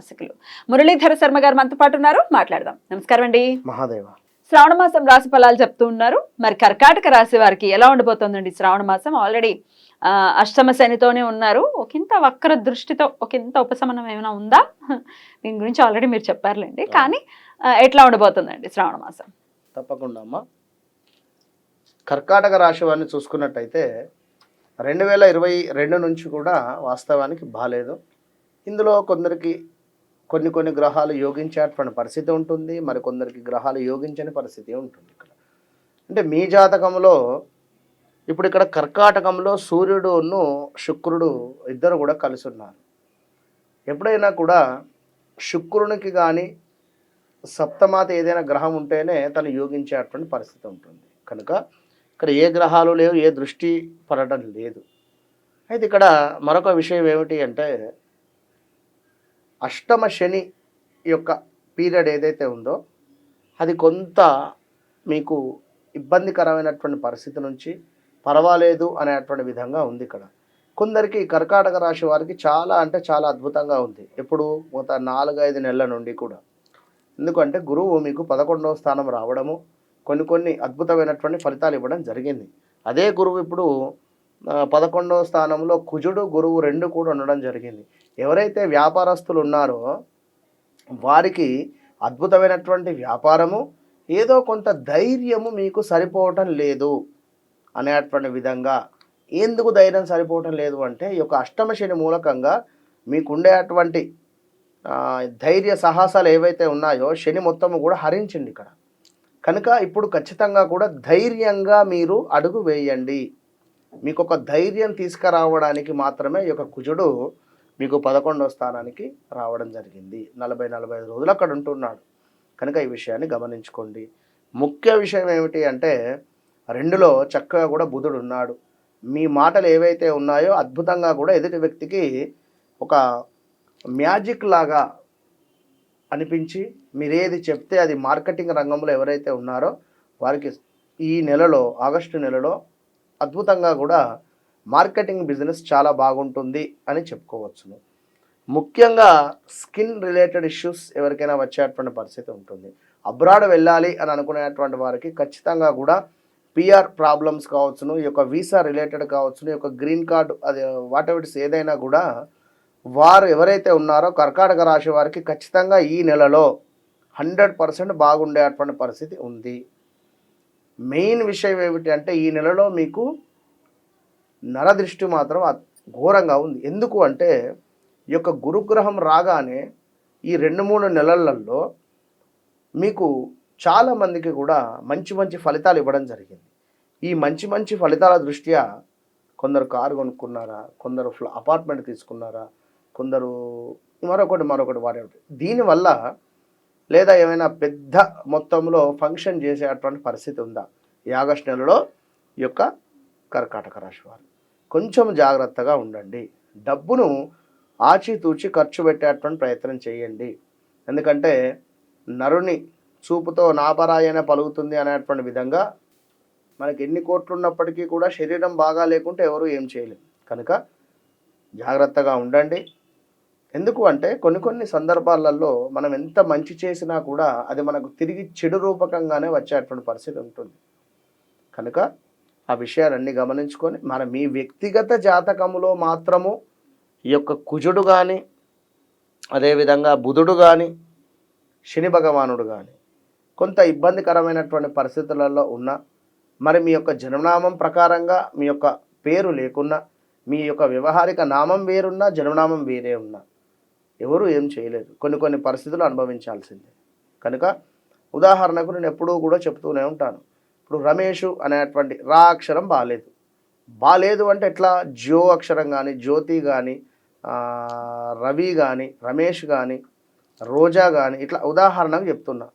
ఉపాసకులు మురళీధర శర్మ గారు మనతో పాటు ఉన్నారు. మాట్లాడదాం. నమస్కారం అండి. మహాదేవ. శ్రావణ మాసం రాశి ఫలాలు చెప్తూ ఉన్నారు. మరి కర్కాటక రాశి వారికి ఎలా ఉండబోతోందండి శ్రావణ మాసం? ఆల్రెడీ అష్టమ శనితోనే ఉన్నారు. ఒకంత వక్ర దృష్టితో ఒకంత ఉపశమనం ఏమైనా ఉందా? దీని గురించి ఆల్రెడీ మీరు చెప్పారులేండి. కానీ ఎట్లా ఉండబోతుందండి శ్రావణ మాసం? తప్పకుండా అమ్మా. కర్కాటక రాశి వారిని చూసుకున్నట్టయితే రెండు వేల ఇరవై రెండు నుంచి కూడా వాస్తవానికి బాగాలేదు ఇందులో కొందరికి కొన్ని కొన్ని గ్రహాలు యోగించేటువంటి పరిస్థితి ఉంటుంది మరి కొందరికి గ్రహాలు యోగించని పరిస్థితి ఉంటుంది ఇక్కడ. అంటే మీ జాతకంలో ఇప్పుడు ఇక్కడ కర్కాటకంలో సూర్యుడును శుక్రుడు ఇద్దరు కూడా కలిసి ఉన్నారు. ఎప్పుడైనా కూడా శుక్రునికి కానీ సప్తమాత ఏదైనా గ్రహం ఉంటేనే తను యోగించేటువంటి పరిస్థితి ఉంటుంది. కనుక ఇక్కడ ఏ గ్రహాలు లేవు ఏ దృష్టి పడటం లేదు. అయితే ఇక్కడ మరొక విషయం ఏమిటి అంటే అష్టమ శని యొక్క పీరియడ్ ఏదైతే ఉందో అది కొంత మీకు ఇబ్బందికరమైనటువంటి పరిస్థితి నుంచి పర్వాలేదు అనేటువంటి విధంగా ఉంది ఇక్కడ. కొందరికి కర్కాటక రాశి వారికి చాలా అంటే చాలా అద్భుతంగా ఉంది. ఎప్పుడు? గత నాలుగైదు నెలల నుండి కూడా. ఎందుకంటే గురువు మీకు పదకొండవ స్థానం రావడము కొన్ని కొన్ని అద్భుతమైనటువంటి ఫలితాలు ఇవ్వడం జరిగింది. అదే గురువు ఇప్పుడు పదకొండవ స్థానంలో కుజుడు గురువు రెండు కూడా ఉండడం జరిగింది. ఎవరైతే వ్యాపారస్తులు ఉన్నారో వారికి అద్భుతమైనటువంటి వ్యాపారము ఏదో కొంత ధైర్యము మీకు సరిపోవటం లేదు అనేటువంటి విధంగా. ఎందుకు ధైర్యం సరిపోవటం లేదు అంటే ఈ యొక్క అష్టమ శని మూలకంగా మీకుండే అటువంటి ధైర్య సాహసాలు ఏవైతే ఉన్నాయో శని మొత్తము కూడా హరించింది ఇక్కడ. కనుక ఇప్పుడు ఖచ్చితంగా కూడా ధైర్యంగా మీరు అడుగు వేయండి. మీకు ఒక ధైర్యం తీసుకురావడానికి మాత్రమే ఈ యొక్క కుజుడు మీకు పదకొండవ స్థానానికి రావడం జరిగింది. నలభై నలభై ఐదు రోజులు అక్కడ ఉంటున్నాడు. కనుక ఈ విషయాన్ని గమనించుకోండి. ముఖ్య విషయం ఏమిటి అంటే రెండులో చక్కగా కూడా బుధుడు ఉన్నాడు. మీ మాటలు ఏవైతే ఉన్నాయో అద్భుతంగా కూడా ఎదుటి వ్యక్తికి ఒక మ్యాజిక్ లాగా అనిపించి మీరు ఏది చెప్తే అది మార్కెటింగ్ రంగంలో ఎవరైతే ఉన్నారో వారికి ఈ నెలలో ఆగస్టు నెలలో అద్భుతంగా కూడా మార్కెటింగ్ బిజినెస్ చాలా బాగుంటుంది అని చెప్పుకోవచ్చును. ముఖ్యంగా స్కిన్ రిలేటెడ్ ఇష్యూస్ ఎవరికైనా వచ్చేటువంటి పరిస్థితి ఉంటుంది. అబ్రాడ్ వెళ్ళాలి అని అనుకునేటువంటి వారికి ఖచ్చితంగా కూడా పిఆర్ ప్రాబ్లమ్స్ కావచ్చును ఈ యొక్క వీసా రిలేటెడ్ కావచ్చును ఈ యొక్క గ్రీన్ కార్డు అది వాటెవిట్స్ ఏదైనా కూడా వారు ఎవరైతే ఉన్నారో కర్కాటక రాశి వారికి ఖచ్చితంగా ఈ నెలలో హండ్రెడ్ పర్సెంట్ బాగుండేటువంటి పరిస్థితి ఉంది. మెయిన్ విషయం ఏమిటి అంటే ఈ నెలలో మీకు నరదృష్టి మాత్రం ఘోరంగా ఉంది. ఎందుకు అంటే ఈ యొక్క గురుగ్రహం రాగానే ఈ రెండు మూడు నెలలలో మీకు చాలా మందికి కూడా మంచి మంచి ఫలితాలు ఇవ్వడం జరిగింది. ఈ మంచి మంచి ఫలితాల దృష్ట్యా కొందరు కారు కొనుక్కున్నారా కొందరు ఫ్ల అపార్ట్మెంట్ తీసుకున్నారా కొందరు మరొకటి మరొకటి వాడే దీనివల్ల లేదా ఏమైనా పెద్ద మొత్తంలో ఫంక్షన్ చేసేటువంటి పరిస్థితి ఉందా? ఈ ఆగస్టు నెలలో ఈ యొక్క కర్కాటక రాశి వారు. కొంచెం జాగ్రత్తగా ఉండండి. డబ్బును ఆచితూచి ఖర్చు పెట్టేటువంటి ప్రయత్నం చేయండి. ఎందుకంటే నరుని చూపుతో నాపరాయన పలుకుతుంది అనేటువంటి విధంగా మనకి ఎన్ని కోట్లు ఉన్నప్పటికీ కూడా శరీరం బాగా లేకుంటే ఎవరు ఏం చేయలేరు. కనుక జాగ్రత్తగా ఉండండి. ఎందుకు అంటే కొన్ని కొన్ని సందర్భాలలో మనం ఎంత మంచి చేసినా కూడా అది మనకు తిరిగి చెడు రూపకంగానే వచ్చేటువంటి పరిస్థితి ఉంటుంది. కనుక ఆ విషయాలన్నీ గమనించుకొని మన మీ వ్యక్తిగత జాతకములో మాత్రము ఈ యొక్క కుజుడు కానీ అదేవిధంగా బుధుడు కానీ శని భగవానుడు కానీ కొంత ఇబ్బందికరమైనటువంటి పరిస్థితులలో ఉన్న మరి మీ యొక్క జన్మనామం ప్రకారంగా మీ యొక్క పేరు లేకున్నా మీ యొక్క వ్యవహారిక నామం వేరున్నా జన్మనామం వేరే ఉన్నా ఎవరు ఏం చేయలేదు. కొన్ని కొన్ని పరిస్థితులు అనుభవించాల్సిందే. కనుక ఉదాహరణకు నేను ఎప్పుడూ కూడా చెప్తూనే ఉంటాను. ఇప్పుడు రమేష్ అనేటువంటి రా అక్షరం బాలేదు. బాలేదు అంటే ఎట్లా? జో అక్షరం కానీ జ్యోతి కానీ రవి కానీ రమేష్ కానీ రోజా కానీ ఇట్లా ఉదాహరణకు చెప్తున్నా.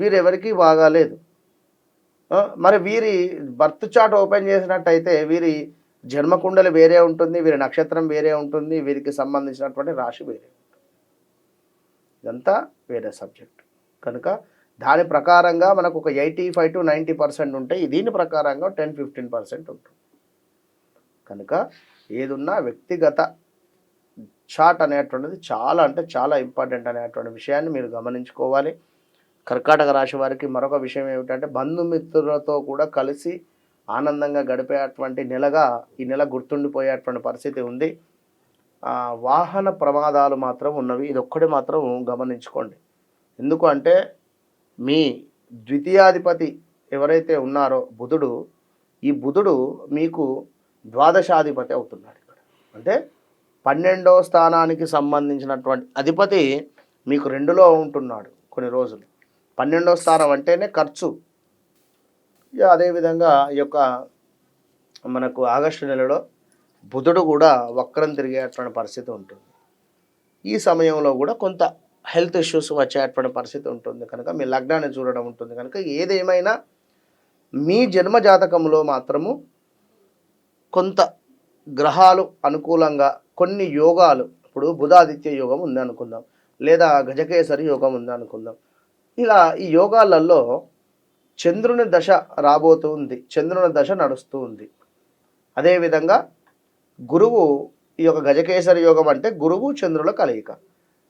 వీరెవరికి బాగాలేదు మరి వీరి బర్త్ చార్ట్ ఓపెన్ చేసినట్టయితే వీరి జన్మకుండలు వేరే ఉంటుంది వీరి నక్షత్రం వేరే ఉంటుంది వీరికి సంబంధించినటువంటి రాశి వేరే ఉంటుంది. ఇదంతా వేరే సబ్జెక్ట్. కనుక దాని ప్రకారంగా మనకు ఒక eighty five to ninety percent ఉంటాయి దీని ప్రకారంగా టెన్ ఫిఫ్టీన్ పర్సెంట్ ఉంటుంది. కనుక ఏదున్నా వ్యక్తిగత చాట్ అనేటువంటిది చాలా అంటే చాలా ఇంపార్టెంట్ అనేటువంటి విషయాన్ని మీరు గమనించుకోవాలి. కర్కాటక రాశి వారికి మరొక విషయం ఏమిటంటే బంధుమిత్రులతో కూడా కలిసి ఆనందంగా గడిపేటువంటి నెలగా ఈ నెల గుర్తుండిపోయేటువంటి పరిస్థితి ఉంది. వాహన ప్రమాదాలు మాత్రం ఉన్నవి. ఇది ఒక్కటి మాత్రం గమనించుకోండి. ఎందుకు అంటే మీ ద్వితీయాధిపతి ఎవరైతే ఉన్నారో బుధుడు ఈ బుధుడు మీకు ద్వాదశాధిపతి అవుతున్నాడు ఇక్కడ. అంటే పన్నెండవ స్థానానికి సంబంధించినటువంటి అధిపతి మీకు రెండులో ఉంటున్నాడు కొన్ని రోజులు. పన్నెండవ స్థానం అంటేనే ఖర్చు. ఇక అదేవిధంగా ఈ యొక్క మనకు ఆగస్టు నెలలో బుధుడు కూడా వక్రం తిరిగేటువంటి పరిస్థితి ఉంటుంది. ఈ సమయంలో కూడా కొంత హెల్త్ ఇష్యూస్ వచ్చేటువంటి పరిస్థితి ఉంటుంది కనుక మీ లగ్నాన్ని చూడడం ఉంటుంది కనుక ఏదేమైనా మీ జన్మ జాతకంలో మాత్రము కొంత గ్రహాలు అనుకూలంగా కొన్ని యోగాలు ఇప్పుడు బుధాదిత్య యోగం ఉందనుకుందాం లేదా గజకేసరి యోగం ఉందనుకుందాం ఇలా ఈ యోగాలలో చంద్రుని దశ రాబోతుంది చంద్రుని దశ నడుస్తూ ఉంది. అదేవిధంగా గురువు ఈ యొక్క గజకేసరి యోగం అంటే గురువు చంద్రుల కలయిక.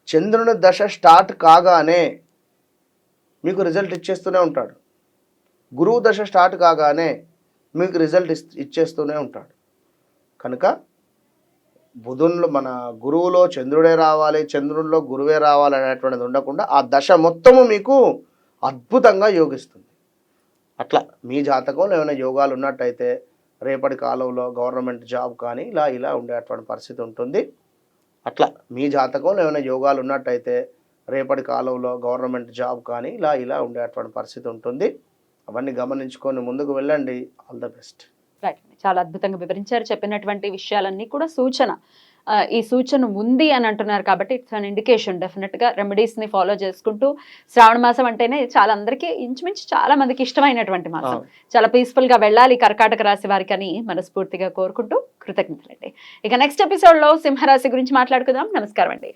చంద్రుని దశ స్టార్ట్ కాగానే మీకు రిజల్ట్ ఇచ్చేస్తూనే ఉంటాడు. గురువు దశ స్టార్ట్ కాగానే మీకు రిజల్ట్ ఇస్- ఇచ్చేస్తూనే ఉంటాడు. కనుక బుధుల్లో మన గురువులో చంద్రుడే రావాలి చంద్రుల్లో గురువే రావాలి అనేటువంటిది ఉండకుండా ఆ దశ మొత్తము మీకు అద్భుతంగా యోగిస్తుంది. అట్లా మీ జాతకంలో ఏమైనా యోగాలు ఉన్నట్టయితే రేపటి కాలంలో గవర్నమెంట్ జాబ్ కానీ ఇలా ఇలా ఉండేటువంటి పరిస్థితి ఉంటుంది. అట్లా మీ జాతకంలో ఏమైనా యోగాలు ఉన్నట్టయితే రేపటి కాలంలో గవర్నమెంట్ జాబ్ కానీ ఇలా ఇలా ఉండేటువంటి పరిస్థితి ఉంటుంది. అవన్నీ గమనించుకొని ముందుకు వెళ్ళండి. All the best. రైట్ చాలా అద్భుతంగా వివరించారు. చెప్పినటువంటి విషయాలన్నీ కూడా సూచన. ఈ సూచన ఉంది అని అంటున్నారు కాబట్టి ఇట్స్ అన్ ఇండికేషన్ డెఫినెట్గా రెమెడీస్ని ఫాలో చేసుకుంటూ శ్రావణ మాసం అంటేనే చాలా అందరికీ ఇంచుమించు చాలా మందికి ఇష్టమైనటువంటి మాసం. చాలా పీస్ఫుల్గా వెళ్ళాలి కర్కాటక రాశి వారికి అని మనస్ఫూర్తిగా కోరుకుంటూ కృతజ్ఞతలండి. ఇక నెక్స్ట్ ఎపిసోడ్లో సింహరాశి గురించి మాట్లాడుకుందాం. నమస్కారం అండి